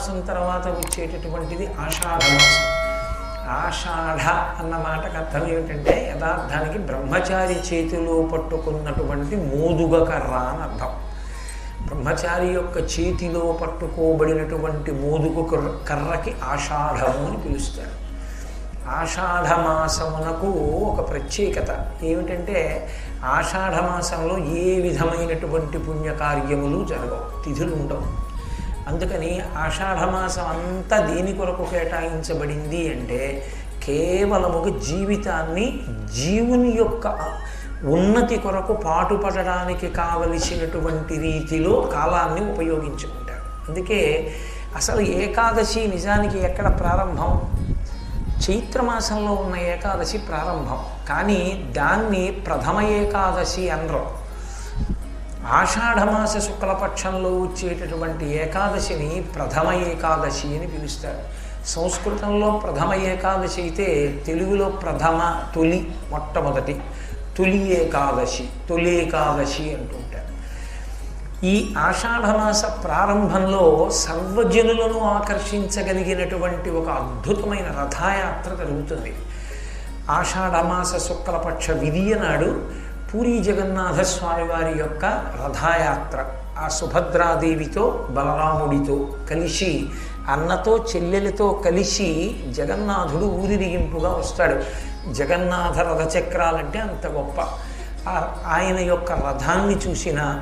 మాసం తర్వాత వచ్చేటటువంటిది ఆషాఢ మాసం ఆషాఢ అన్న మాటకు అర్థం ఏమిటంటే యథార్థానికి బ్రహ్మచారి చేతిలో పట్టుకున్నటువంటి మోదుగ కర్ర అని అర్థం. బ్రహ్మచారి యొక్క చేతిలో పట్టుకోబడినటువంటి మోదుగు కర్ర- కర్రకి ఆషాఢము అని పిలుస్తారు. ఆషాఢ మాసమునకు ఒక ప్రత్యేకత ఏమిటంటే ఆషాఢ మాసంలో ఏ విధమైనటువంటి పుణ్యకార్యములు జరగవు తిథులు ఉండవు. అందుకని ఆషాఢమాసం అంతా దేని కొరకు కేటాయించబడింది అంటే కేవలముగా జీవితాన్ని జీవుని యొక్క ఉన్నతి కొరకు పాటుపడడానికి కావలసినటువంటి రీతిలో కాలాన్ని ఉపయోగించుకుంటారు అందుకే అసలు ఏకాదశి నిజానికి ఎక్కడ ప్రారంభం? చైత్రమాసంలో ఉన్న ఏకాదశి ప్రారంభం. కానీ దాన్ని ప్రథమ ఏకాదశి అనరు ఆషాఢమాస శుక్లపక్షంలో వచ్చేటటువంటి ఏకాదశిని ప్రథమ ఏకాదశి అని పిలుస్తారు. సంస్కృతంలో ప్రథమ ఏకాదశి అయితే తెలుగులో ప్రథమ తొలి మొట్టమొదటి తొలి ఏకాదశి తొలి ఏకాదశి అంటుంటారు ఈ ఆషాఢమాస ప్రారంభంలో సర్వజనులను ఆకర్షించగలిగినటువంటి ఒక అద్భుతమైన రథయాత్ర జరుగుతుంది. ఆషాఢమాస శుక్లపక్ష విధియ నాడు పూరీ జగన్నాథస్వామి వారి యొక్క రథయాత్ర ఆ సుభద్రాదేవితో బలరాముడితో కలిసి అన్నతో చెల్లెలతో కలిసి జగన్నాథుడు ఊరిరిగింపుగా వస్తాడు. జగన్నాథ రథచక్రాలంటే అంత గొప్ప. ఆయన యొక్క రథాన్ని చూసిన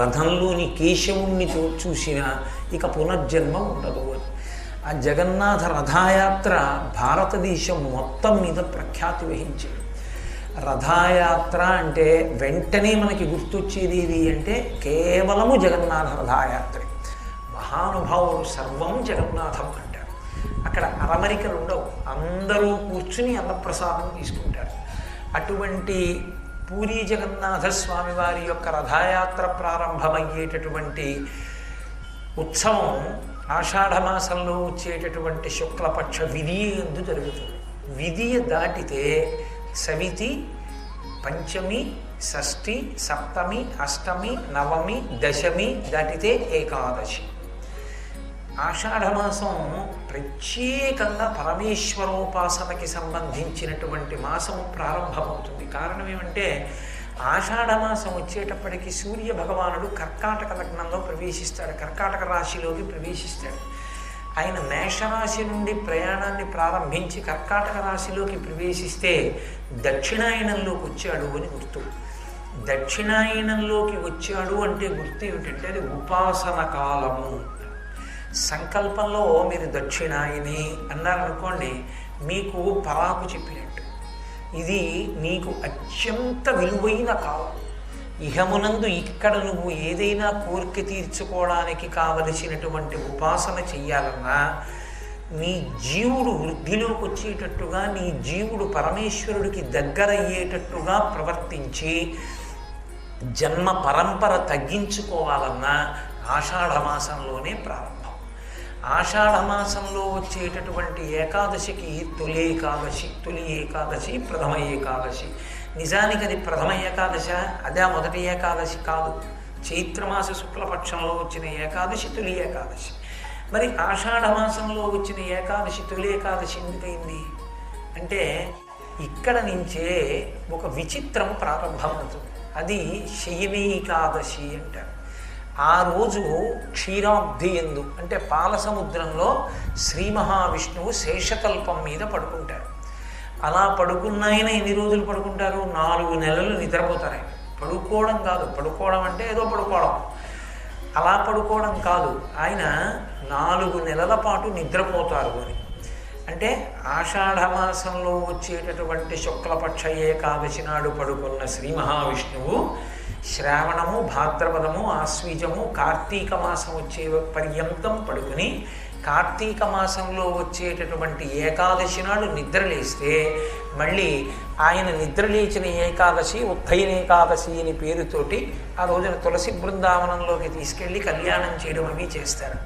రథంలోని కేశవుణ్ణి చూ చూసిన ఇక పునర్జన్మ ఉండదు అని. ఆ జగన్నాథ రథయాత్ర భారతదేశం మొత్తం మీద ప్రఖ్యాతి వహించింది. రథాయాత్ర అంటే వెంటనే మనకి గుర్తొచ్చేది ఏది అంటే కేవలము జగన్నాథ రథాయాత్రే. మహానుభావులు సర్వం జగన్నాథం అంటారు అక్కడ అరమరికలు ఉండవు. అందరూ కూర్చుని అన్నప్రసాదం తీసుకుంటారు. అటువంటి పూరీ జగన్నాథ స్వామి వారి యొక్క రథయాత్ర ప్రారంభమయ్యేటటువంటి ఉత్సవం ఆషాఢమాసంలో వచ్చేటటువంటి శుక్లపక్ష విధి ఎందు జరుగుతుంది. విధియ దాటితే సవితి పంచమి షష్ఠి సప్తమి అష్టమి నవమి దశమి దాటితే ఏకాదశి. ఆషాఢమాసం ప్రత్యేకంగా పరమేశ్వరోపాసనకి సంబంధించినటువంటి మాసం ప్రారంభమవుతుంది. కారణం ఏమంటే ఆషాఢమాసం వచ్చేటప్పటికి సూర్య భగవానుడు కర్కాటక లగ్నంలో ప్రవేశిస్తాడు. కర్కాటక రాశిలోకి ప్రవేశిస్తాడు. ఆయన మేషరాశి నుండి ప్రయాణాన్ని ప్రారంభించి కర్కాటక రాశిలోకి ప్రవేశిస్తే దక్షిణాయనంలోకి వచ్చాడు అని గుర్తు. దక్షిణాయనంలోకి వచ్చాడు అంటే గుర్తు ఏమిటంటే అది ఉపాసన కాలము. సంకల్పంలో మీరు దక్షిణాయని అన్నారనుకోండి మీకు పరాకు చెప్పినట్టు. ఇది నీకు అత్యంత విలువైన కాలం. ఇహమునందు ఇక్కడ నువ్వు ఏదైనా కోరిక తీర్చుకోవడానికి కావలసినటువంటి ఉపాసన చెయ్యాలన్నా నీ జీవుడు వృద్ధిలోకి వచ్చేటట్టుగా నీ జీవుడు పరమేశ్వరుడికి దగ్గరయ్యేటట్టుగా ప్రవర్తించి జన్మ పరంపర తగ్గించుకోవాలన్నా ఆషాఢమాసంలోనే ప్రారంభం. ఆషాఢమాసంలో వచ్చేటటువంటి ఏకాదశికి తొలి ఏకాదశి తొలి ఏకాదశి ప్రథమ ఏకాదశి నిజానికి అది ప్రథమ ఏకాదశ అదే ఆ మొదటి ఏకాదశి కాదు. చైత్రమాస శుక్లపక్షంలో వచ్చిన ఏకాదశి తొలి ఏకాదశి. మరి ఆషాఢమాసంలో వచ్చిన ఏకాదశి తొలి ఏకాదశి ఎందుకైంది? అంటే ఇక్కడ నుంచే ఒక విచిత్రం ప్రారంభమవుతుంది. అది శయనీకాదశి అంటారు. ఆ రోజు క్షీరాబ్ది ఎందు అంటే పాల సముద్రంలో శ్రీ మహావిష్ణువు శేషకల్పం మీద పడుకుంటారు అలా పడుకున్న ఆయన ఎన్ని రోజులు పడుకుంటారు? నాలుగు నెలలు నిద్రపోతారు. ఆయన పడుకోవడం కాదు. పడుకోవడం అంటే ఏదో పడుకోవడం. అలా పడుకోవడం కాదు. ఆయన నాలుగు నెలల పాటు నిద్రపోతారు అని. అంటే ఆషాఢమాసంలో వచ్చేటటువంటి శుక్లపక్ష ఏకాదశి నాడు పడుకున్న శ్రీ మహావిష్ణువు శ్రావణము భాద్రపదము ఆశ్వీజము కార్తీక మాసం వచ్చే పర్యంతం పడుకుని కార్తీక మాసంలో వచ్చేటటువంటి ఏకాదశి నాడు నిద్రలేస్తే మళ్ళీ ఆయన నిద్రలేచిన ఏకాదశి ఉత్తైన ఏకాదశి అని పేరుతోటి ఆ రోజున తులసి బృందావనంలోకి తీసుకెళ్ళి కళ్యాణం చేయడం అవి చేస్తారు.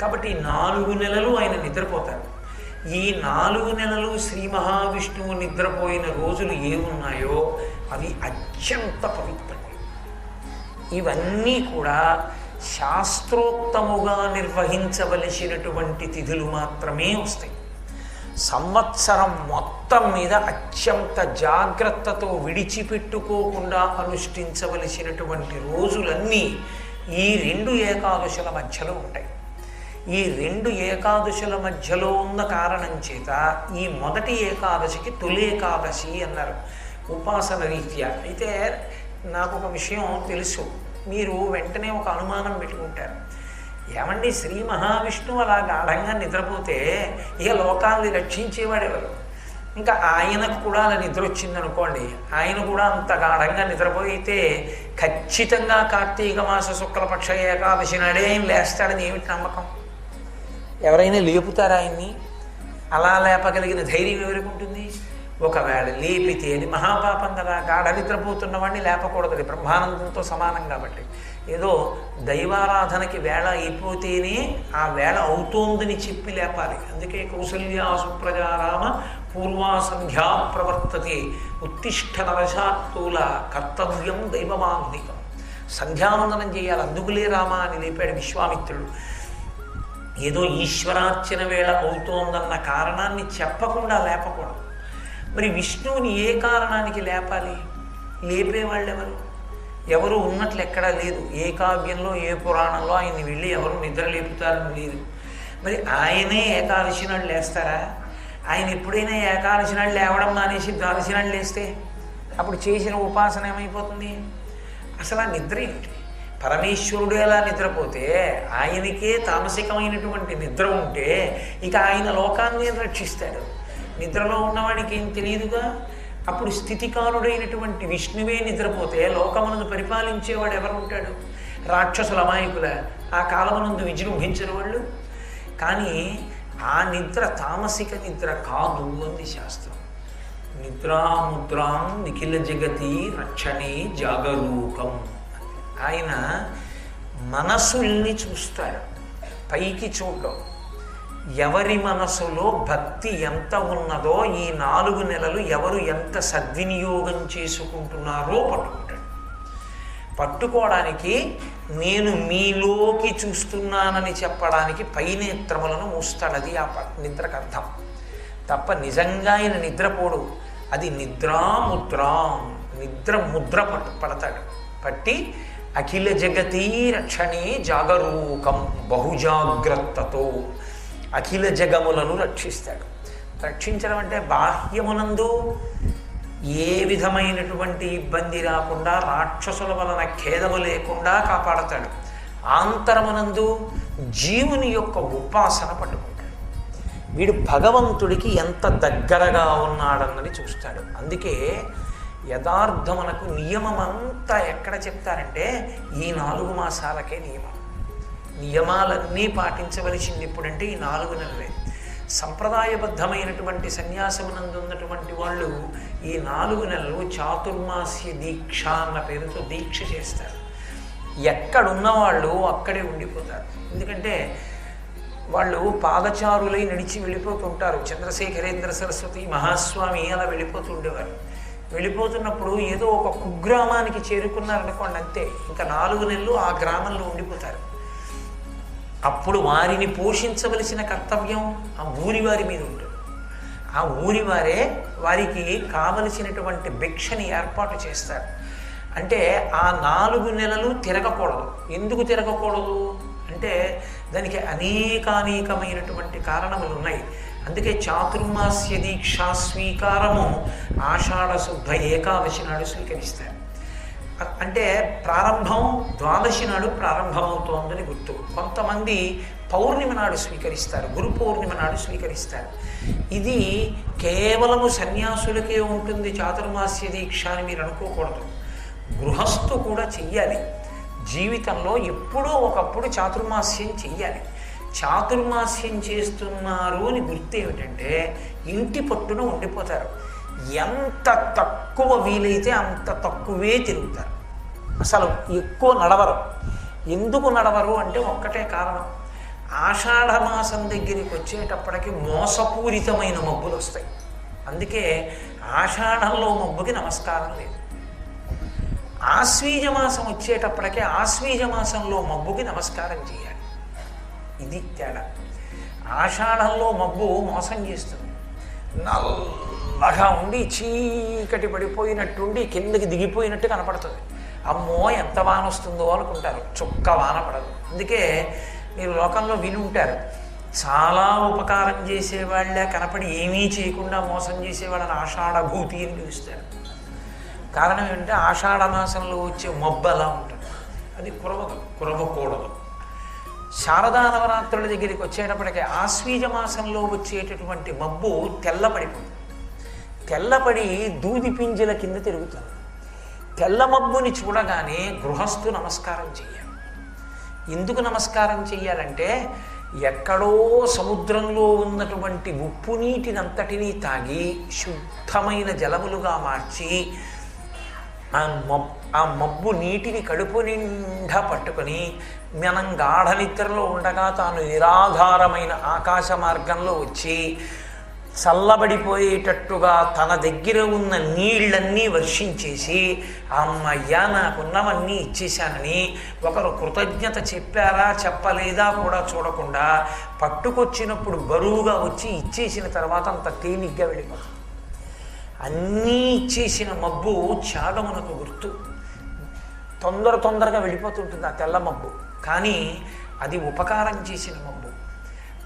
కాబట్టి నాలుగు నెలలు ఆయన నిద్రపోతారు. ఈ నాలుగు నెలలు శ్రీ మహావిష్ణువు నిద్రపోయిన రోజులు ఏమున్నాయో అవి అత్యంత పవిత్రం ఇవన్నీ కూడా శాస్త్రోక్తముగా నిర్వహించవలసినటువంటి తిథులు మాత్రమే వస్తాయి. సంవత్సరం మొత్తం మీద అత్యంత జాగ్రత్తతో విడిచిపెట్టుకోకుండా అనుష్ఠించవలసినటువంటి రోజులన్నీ ఈ రెండు ఏకాదశుల మధ్యలో ఉంటాయి. ఈ రెండు ఏకాదశుల మధ్యలో ఉన్న కారణం చేత ఈ మొదటి ఏకాదశికి తొలి ఏకాదశి అన్నారు. ఉపాసన రీత్యా. అయితే నాకు ఒక విషయం తెలుసు. మీరు వెంటనే ఒక అనుమానం పెట్టుకుంటారు. ఏమండి శ్రీ మహావిష్ణువు అలా గాఢంగా నిద్రపోతే ఇక లోకాల్ని రక్షించేవాడెవరు? ఇంకా ఆయనకు కూడా అలా నిద్ర వచ్చిందనుకోండి ఆయన కూడా అంత గాఢంగా నిద్రపోయితే ఖచ్చితంగా కార్తీక మాస శుక్లపక్ష ఏకాదశి నాడే ఆయన లేస్తాడని ఏమిటి నమ్మకం? ఎవరైనా లేపుతారా ఆయన్ని? అలా లేపగలిగిన ధైర్యం ఎవరికి ఉంటుంది? ఒకవేళ లేపితే అది మహాపాపం కదా గాఢ నిద్రపోతున్న వాడిని లేపకూడదు అది బ్రహ్మానందంతో సమానం కాబట్టి. ఏదో దైవారాధనకి వేళ అయిపోతేనే ఆ వేళ అవుతోందని చెప్పి లేపాలి. అందుకే కౌసల్యా సుప్రజారామ పూర్వాసంధ్యా ప్రవర్తతే. ఉత్తిష్ట నరశాత్తుల కర్తవ్యం దైవమాంధికం సంధ్యావందనం చేయాలి. అందుకులే రామా అని లేపాడు విశ్వామిత్రుడు. ఏదో ఈశ్వరార్చన వేళ అవుతోందన్న కారణాన్ని చెప్పకుండా లేపకూడదు. మరి విష్ణువుని ఏ కారణానికి లేపాలి? లేపేవాళ్ళు ఎవరు ఎవరు ఉన్నట్లు ఎక్కడా లేదు. ఏ కావ్యంలో ఏ పురాణంలో ఆయన్ని వెళ్ళి ఎవరు నిద్ర లేపుతారని లేదు మరి ఆయనే ఏకాదశి నాడు లేస్తారా? ఆయన ఎప్పుడైనా ఏకాదశి నాడు లేవడం మానేసి ద్వాదశి నాడు లేస్తే అప్పుడు చేసిన ఉపాసన ఏమైపోతుంది? అసలు ఆ నిద్ర ఏంటి? పరమేశ్వరుడు ఎలా నిద్రపోతే ఆయనకే తామసికమైనటువంటి నిద్ర ఉంటే ఇక ఆయన లోకాన్ని రక్షిస్తాడు. నిద్రలో ఉన్నవాడికి ఏం తెలియదుగా అప్పుడు స్థితికారుడైనటువంటి విష్ణువే నిద్రపోతే లోకమునందు పరిపాలించేవాడు ఎవరు ఉంటాడు రాక్షసుల అమాయకుల. ఆ కాలమునందు విజృంభించిన వాళ్ళు. కానీ ఆ నిద్ర తామసిక నిద్ర కాదు అంది శాస్త్రం. నిద్రాముద్రాం నిఖిల జగతి రక్షణే జాగరూకం. ఆయన మనసుల్ని చూస్తాడు. పైకి చూడడం. ఎవరి మనసులో భక్తి ఎంత ఉన్నదో ఈ నాలుగు నెలలు ఎవరు ఎంత సద్వినియోగం చేసుకుంటున్నారో పట్టుకుంటాడు. పట్టుకోవడానికి నేను మీలోకి చూస్తున్నానని చెప్పడానికి పైనేత్రములను మూస్తాడది ఆ నిద్రకు అర్థం. తప్ప నిజంగా ఆయన నిద్రపోడు. అది నిద్రాముద్రా నిద్ర ముద్ర పట్టు పడతాడు. పట్టి అఖిల జగతీ రక్షణే జాగరూకం బహుజాగ్రత్తతో. అఖిల జగములను రక్షిస్తాడు. రక్షించడం అంటే బాహ్యమునందు ఏ విధమైనటువంటి ఇబ్బంది రాకుండా రాక్షసుల వలన ఖేదము లేకుండా కాపాడతాడు. ఆంతరమునందు జీవుని యొక్క ఉపాసన పట్టుకుంటాడు. వీడు భగవంతుడికి ఎంత దగ్గరగా ఉన్నాడన్నది చూస్తాడు. అందుకే యథార్థమునకు నియమం అంతా ఎక్కడ చెప్తారంటే ఈ నాలుగు మాసాలకే నియమం. నియమాలన్నీ పాటించవలసింది ఎప్పుడంటే ఈ నాలుగు నెలలే. సంప్రదాయబద్ధమైనటువంటి సన్యాసమునందు ఉన్నటువంటి వాళ్ళు ఈ నాలుగు నెలలు చాతుర్మాస్య దీక్ష అన్న పేరుతో దీక్ష చేస్తారు. ఎక్కడున్న వాళ్ళు అక్కడే ఉండిపోతారు. ఎందుకంటే వాళ్ళు పాదచారులై నడిచి వెళ్ళిపోతుంటారు. చంద్రశేఖరేంద్ర సరస్వతి మహాస్వామి అలా వెళ్ళిపోతూ ఉండేవారు వెళ్ళిపోతున్నప్పుడు ఏదో ఒక కుగ్రామానికి చేరుకున్నారనుకోండి అంతే. ఇంకా నాలుగు నెలలు ఆ గ్రామంలో ఉండిపోతారు. అప్పుడు వారిని పోషించవలసిన కర్తవ్యం ఆ ఊరి వారి మీద ఉంటుంది ఆ ఊరి వారే వారికి కావలసినటువంటి భిక్షని ఏర్పాటు చేస్తారు. అంటే ఆ నాలుగు నెలలు తిరగకూడదు. ఎందుకు తిరగకూడదు? అంటే దానికి అనేకానేకమైనటువంటి కారణములు ఉన్నాయి. అందుకే చాతుర్మాస్య దీక్షా స్వీకారము ఆషాఢ శుద్ధ ఏకాదశి నాడు స్వీకరిస్తారు. అంటే ప్రారంభం ద్వాదశి నాడు ప్రారంభమవుతోందని గుర్తు. కొంతమంది పౌర్ణిమ నాడు స్వీకరిస్తారు గురు పౌర్ణిమ నాడు స్వీకరిస్తారు. ఇది కేవలము సన్యాసులకే ఉంటుంది చాతుర్మాస్య దీక్ష అని మీరు అనుకోకూడదు. గృహస్థు కూడా చెయ్యాలి. జీవితంలో ఎప్పుడో ఒకప్పుడు చాతుర్మాస్యం చెయ్యాలి. చాతుర్మాస్యం చేస్తున్నారు అని గుర్తు ఏమిటంటే ఇంటి పట్టున ఉండిపోతారు. ఎంత తక్కువ వీలైతే అంత తక్కువే తిరుగుతారు. అసలు ఎక్కువ నడవరు. ఎందుకు నడవరు అంటే ఒక్కటే కారణం. ఆషాఢ మాసం దగ్గరికి వచ్చేటప్పటికి మోసపూరితమైన మబ్బులు వస్తాయి. అందుకే ఆషాఢంలో మబ్బుకి నమస్కారం లేదు. ఆశ్వీజ మాసం వచ్చేటప్పటికే ఆశ్వీజ మాసంలో మబ్బుకి నమస్కారం చేయాలి. ఇది తేడా. ఆషాఢంలో మబ్బు మోసం చేస్తుంది. నల్లగా ఉండి చీకటి పడిపోయినట్టుండి కిందకి దిగిపోయినట్టు కనపడుతుంది. అమ్మో ఎంత వాన వస్తుందో అనుకుంటారు. చుక్క వాన పడదు. అందుకే మీరు లోకంలో విని ఉంటారు. చాలా ఉపకారం చేసేవాళ్ళే కనపడి ఏమీ చేయకుండా మోసం చేసేవాళ్ళని ఆషాఢభూతి అని పిలుస్తారు. కారణం ఏంటంటే ఆషాఢ మాసంలో వచ్చే మబ్బు అలా ఉంటుంది. అది కురవదు కురవకూడదు. శారదా నవరాత్రుల దగ్గరికి వచ్చేటప్పటికి ఆశ్వీజ మాసంలో వచ్చేటటువంటి మబ్బు తెల్లపడిపోతుంది తెల్లపడి దూది పింజల కింద తిరుగుతుంది. తెల్ల మబ్బుని చూడగానే గృహస్థు నమస్కారం చెయ్యాలి. ఎందుకు నమస్కారం చెయ్యాలంటే ఎక్కడో సముద్రంలో ఉన్నటువంటి ఉప్పు నీటినంతటినీ తాగి శుద్ధమైన జలములుగా మార్చి ఆ మబ్ ఆ మబ్బు నీటిని కడుపు నిండా పట్టుకొని మనం గాఢ నిద్రలో ఉండగా తాను నిరాధారమైన ఆకాశ మార్గంలో వచ్చి చల్లబడిపోయేటట్టుగా తన దగ్గర ఉన్న నీళ్ళన్నీ వర్షించేసి అమ్మయ్యా నాకున్నవన్నీ ఇచ్చేశానని ఒకరు కృతజ్ఞత చెప్పారా చెప్పలేదా కూడా చూడకుండా పట్టుకొచ్చినప్పుడు బరువుగా వచ్చి ఇచ్చేసిన తర్వాత అంత తేలిగ్గా వెళ్ళిపోతుంది అన్నీ ఇచ్చేసిన మబ్బు త్యాగమునకు గుర్తు. తొందర తొందరగా వెళ్ళిపోతుంటుంది ఆ తెల్ల మబ్బు. కానీ అది ఉపకారం చేసిన మబ్బు.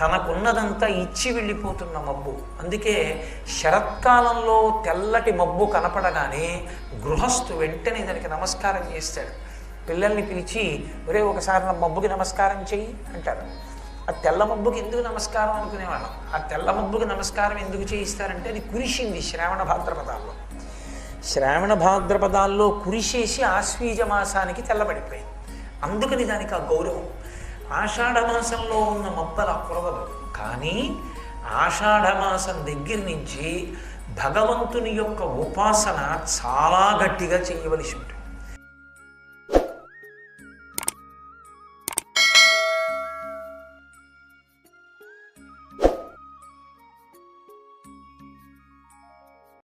తనకున్నదంతా ఇచ్చి వెళ్ళిపోతున్న మబ్బు. అందుకే శరత్కాలంలో తెల్లటి మబ్బు కనపడగానే గృహస్థు వెంటనే దానికి నమస్కారం చేస్తాడు. పిల్లల్ని పిలిచి ఒరే ఒకసారి నా మబ్బుకి నమస్కారం చెయ్యి అంటారు. ఆ తెల్ల మబ్బుకి ఎందుకు నమస్కారం అనుకునేవాళ్ళం? ఆ తెల్ల మబ్బుకి నమస్కారం ఎందుకు చేయిస్తారంటే అది కురిసింది శ్రావణ భాద్రపదాల్లో. శ్రావణ భాద్రపదాల్లో కురిసేసి ఆశ్వీజ మాసానికి తెల్లబడిపోయింది. అందుకని దానికి ఆ గౌరవం. ఆషాఢమాసంలో ఉన్న మబ్బల కురవదు కానీ ఆషాఢమాసం దగ్గర నుంచి భగవంతుని యొక్క ఉపాసన చాలా గట్టిగా చేయవలసి ఉంటుంది.